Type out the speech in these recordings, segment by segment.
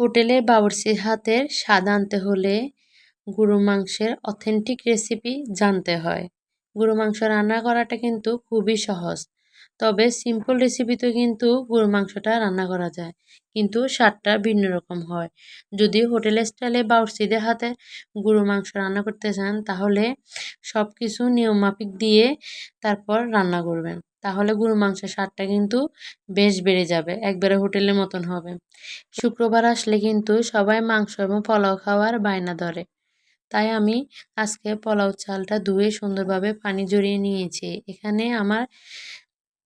হোটেলে বাবুর্চির হাতের স্বাদ আনতে হলে গরু মাংসের অথেন্টিক রেসিপি জানতে হয়। গরু মাংস রান্না করাটা কিন্তু খুবই সহজ। তবে সিম্পল রেসিপিতে কিন্তু গরু মাংসটা রান্না করা যায়, কিন্তু স্বাদটা ভিন্ন রকম হয়। যদি হোটেল স্টাইলে বাউরসিদের হাতে গরু মাংস রান্না করতে চান, তাহলে সব কিছু নিয়মমাফিক দিয়ে তারপর রান্না করবেন। তাহলে গরু মাংসের স্বাদটা কিন্তু বেশ বেড়ে যাবে, একবারে হোটেলের মতন হবে। শুক্রবার আসলে কিন্তু সবাই মাংস এবং পোলাও খাওয়ার বায়না ধরে। তাই আমি আজকে পোলাও চালটা ধুয়ে সুন্দরভাবে পানি জড়িয়ে নিয়েছি। এখানে আমার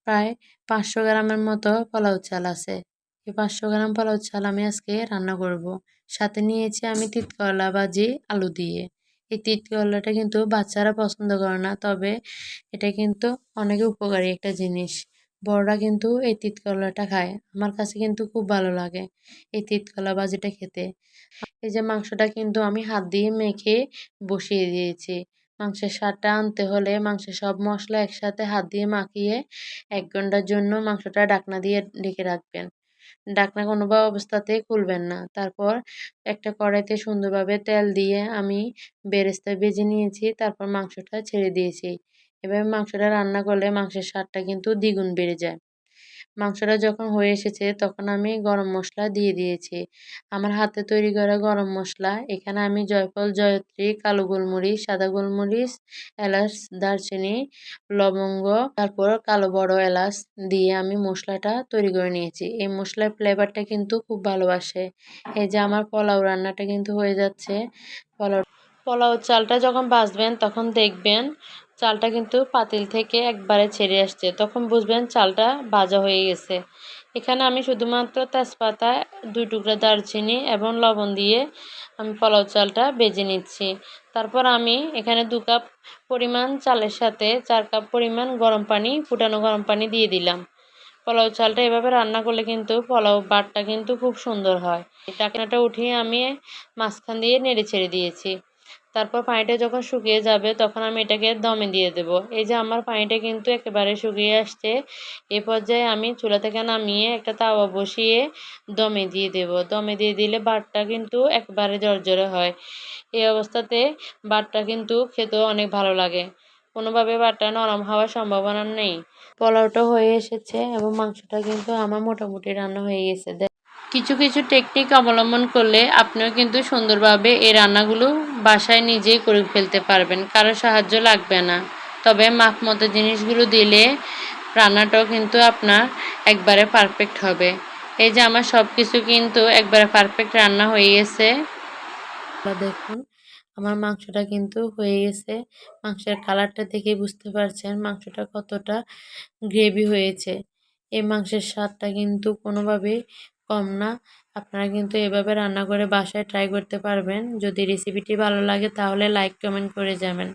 প্রায় পাঁচশো গ্রামের মতো পোলাও চাল আছে। এই পাঁচশো গ্রাম পোলাও চাল আমি আজকে রান্না করব। সাথে নিয়েছি আমি তিতকলা ভাজি, আলু দিয়ে। এই তিত তিতকলাটা কিন্তু বাচ্চারা পছন্দ করে না। তবে এটা কিন্তু অনেক উপকারী একটা জিনিস। বড়রা কিন্তু এই তিতকলাটা খায়। আমার কাছে কিন্তু খুব ভালো লাগে এই তিতকলা ভাজিটা খেতে। এই যে মাংসটা কিন্তু আমি হাত দিয়ে মেখে বসিয়ে দিয়েছি। মাংসের স্বাদটা আনতে হলে মাংসের সব মশলা একসাথে হাত দিয়ে মাখিয়ে এক ঘণ্টার জন্য মাংসটা ডাকনা দিয়ে ঢেকে রাখবেন। ডাকনা কোনো বা অবস্থাতেই খুলবেন না। তারপর একটা কড়াইতে সুন্দরভাবে তেল দিয়ে আমি বেরেস্তা ভেজে নিয়েছি, তারপর মাংসটা ছেড়ে দিয়েছি। এভাবে মাংসটা রান্না করলে মাংসের স্বাদটা কিন্তু দ্বিগুণ বেড়ে যায়। মাংসটা যখন হয়ে এসেছে তখন আমি গরম মশলা দিয়ে দিয়েছি। আমার হাতে তৈরি করা গরম মশলা, এখানে আমি জয়ফল, জয়ত্রী, কালো গোলমরিচ, সাদা গোলমরিচ, এলাচ, দারচিনি, লবঙ্গ, তারপর কালো বড় এলাচ দিয়ে আমি মশলাটা তৈরি করে নিয়েছি। এই মশলার ফ্লেভারটা কিন্তু খুব ভালোবাসে। এই যে আমার পোলাও রান্নাটা কিন্তু হয়ে যাচ্ছে। পোলাও পোলাও চালটা যখন বাজবেন তখন দেখবেন চালটা কিন্তু পাতিল থেকে একবারে ছেড়ে আসছে। তখন বুঝবেন চালটা ভাজা হয়ে গেছে। এখানে আমি শুধুমাত্র তেজপাতা, দুই টুকরা দারচিনি এবং লবণ দিয়ে আমি পোলাও চালটা বেজে নিচ্ছি। তারপর আমি এখানে দু কাপ পরিমাণ চালের সাথে চার কাপ পরিমাণ গরম পানি, ফুটানো গরম পানি দিয়ে দিলাম। পোলাও চালটা এভাবে রান্না করলে কিন্তু পোলাও বাটটা কিন্তু খুব সুন্দর হয়। টাকনাটা উঠিয়ে আমি মাঝখান দিয়ে নেড়ে ছেড়ে দিয়েছি। তারপর পানিটা যখন শুকিয়ে যাবে, তখন আমি এটাকে দমে দিয়ে দেব। এই যে আমার পানিটা কিন্তু একেবারে শুকিয়ে আসছে, এ পর্যায়ে আমি চুলা থেকে নামিয়ে একটা তাওয়া বসিয়ে দমে দিয়ে দেব। দমে দিয়ে দিলে বাটটা কিন্তু একবারে জর্জরে হয়। এই অবস্থাতে বাটটা কিন্তু খেতেও অনেক ভালো লাগে। কোনোভাবে বাটটা নরম হওয়ার সম্ভাবনা নেই। পোলাওটা হয়ে এসেছে এবং মাংসটা কিন্তু আমার মোটামুটি রান্না হয়ে গেছে। কিছু কিছু টেকনিক অবলম্বন করলে আপনিও কিন্তু সুন্দরভাবে এই রান্নাগুলো বাসায় নিজেই করে ফেলতে পারবেন, কারও সাহায্য লাগবে না। তবে মাপ মতো জিনিসগুলো দিলে রান্নাটাও কিন্তু আপনার একবারে পারফেক্ট হবে। এই যে আমার সব কিছু কিন্তু একবারে পারফেক্ট রান্না হয়ে গেছে। দেখুন, আমার মাংসটা কিন্তু হয়ে গেছে। মাংসের কালারটা দেখে বুঝতে পারছেন মাংসটা কতটা গ্রেভি হয়েছে। এই মাংসের স্বাদটা কিন্তু কোনোভাবেই কম না। আপনারা কিন্তু এভাবে রান্না করে বাসায় ট্রাই করতে পারবেন। যদি রেসিপিটি ভালো লাগে তাহলে লাইক কমেন্ট করে যাবেন।